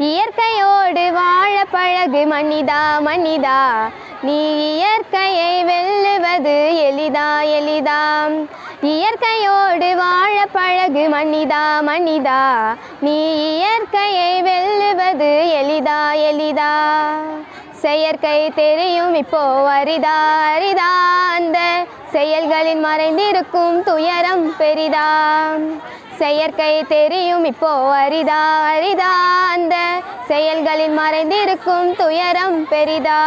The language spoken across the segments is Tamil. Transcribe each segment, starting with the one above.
இயற்கையோடு வாழ பழகு மனிதா மனிதா. நீ இயற்கையை வெல்லுவது எளிதா எளிதா. இயற்கையோடு வாழ பழகு மனிதா மனிதா. நீ இயற்கையை வெல்லுவது எளிதா எளிதா. செயற்கை தெரியும் இப்போ அரிதா அரிதா. அந்த செயல்களில் மறைந்திருக்கும் துயரம் பெரிதா. செயற்கை தெரியும் இப்போ அரிதா அரிதா அந்த செயல்களில் மறைந்திருக்கும் துயரம் பெரிதா.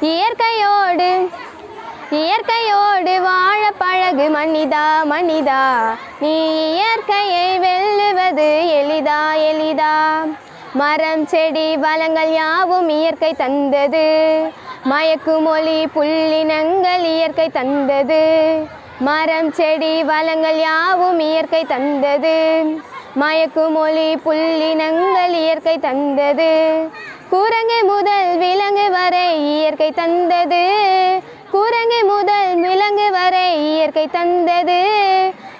இயற்கையோடு இயற்கையோடு வாழ பழகு மனிதா மனிதா. நீ இயற்கையை வெல்லுவது எளிதா எளிதா. மரம் செடி வளங்கள் யாவும் இயற்கை தந்தது. மயக்குமொழி புள்ளினங்கள் இயற்கை தந்தது. மரம் செடி வளங்கள் யாவும் இயற்கை தந்தது. மயக்குமொழி புள்ளினங்கள் இயற்கை தந்தது. குரங்கு முதல் விலங்கு வரை இயற்கை தந்தது. குரங்கு முதல் விலங்கு வரை இயற்கை தந்தது.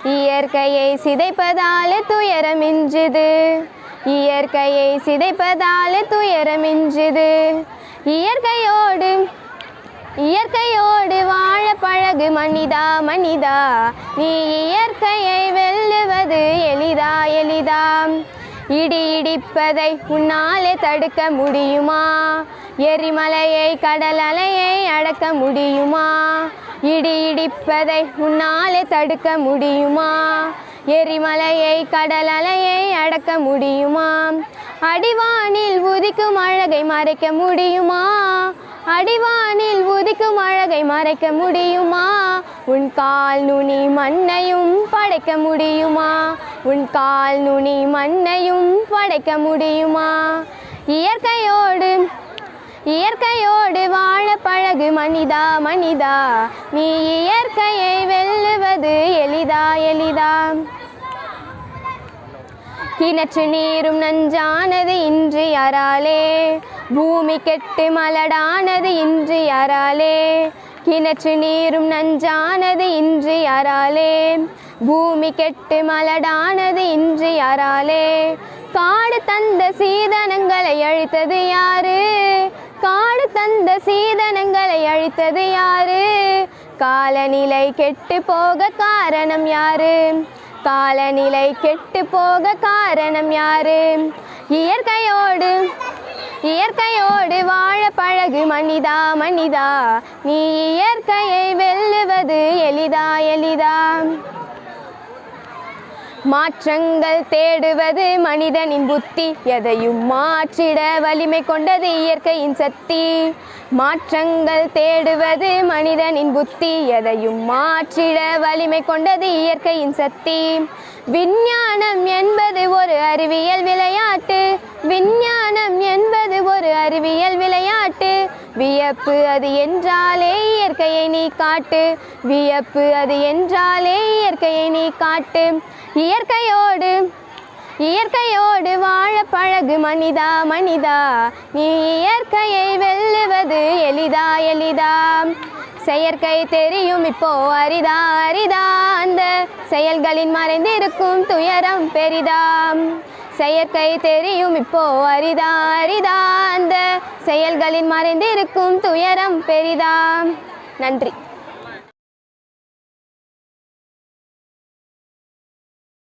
இயற்கையை சிதைப்பதால துயரமிஞ்சுது. இயற்கையை சிதைப்பதால துயரமிஞ்சுது. இயற்கையோடு இயற்கையோடு எளிதா மனிதா மனிதா நீ இயற்கையை வெல்லுவது எளிதா எளிதா? இடி இடிப்பதை உன்னாலே தடுக்க முடியுமா? எரிமலையை கடல் அலையை அடக்க முடியுமா? இடி இடிப்பதை உன்னாலே தடுக்க முடியுமா? எரிமலையை கடல் அலையை அடக்க முடியுமா? அடிவானில் உதிக்கும் அழகை மறைக்க முடியுமா? அடிவானில் உதிக்கும் அழகை மறைக்க முடியுமா? உன் கால் நுனி மண்ணையும் படைக்க முடியுமா? உன் கால் நுனி மண்ணையும் படைக்க முடியுமா? இயற்கையோடு இயற்கையோடு வாழ பழகு மனிதா மனிதா. நீ இயற்கையை வெல்லுவது எளிதா எளிதா. கிணற்று நீரும் நஞ்சானது இன்று யாராலே பூமி கெட்டு மலடானது இன்று யாராலே கிணற்று நீரும் நஞ்சானது இன்று யாராலே பூமி கெட்டு மலடானது இன்று யாராலே காடு தந்த சீதனங்களை அழித்தது யாரு? காடு தந்த சீதனங்களை அழித்தது யாரு? காலநிலை கெட்டு போக காரணம் யாரு? காலநிலை கெட்டு போக காரணம் யாரு? இயற்கையோடு இயற்கையோடு வாழ பழகு மனிதா மனிதா. நீ இயற்கையை வெல்லுவது எளிதா எளிதா. மாற்றங்கள் தேடுவது மனிதனின் புத்தி. எதையும் மாற்றிட வலிமை கொண்டது இயற்கையின் சக்தி. மாற்றங்கள் தேடுவது மனிதனின் புத்தி. எதையும் மாற்றிட வலிமை கொண்டது இயற்கையின் சக்தி. விஞ்ஞானம் வியப்பு அது என்றாலே இயற்கையை நீ காட்டு. வியப்பு அது என்றாலே இயற்கையை நீ காட்டு. இயற்கையோடு இயற்கையோடு வாழ பழகு மனிதா மனிதா. நீ இயற்கையை வெல்லுவது எளிதா எளிதா. செயற்கை தெரியும் இப்போ அரிதா அரிதா. அந்த செயல்களின் மறைந்திருக்கும் துயரம் பெரிதாம். செயற்கை தெரியும் இப்போ அரிதா அரிதா அந்த செயல்களின் மறைந்திருக்கும் துயரம் பெரிதாம். நன்றி.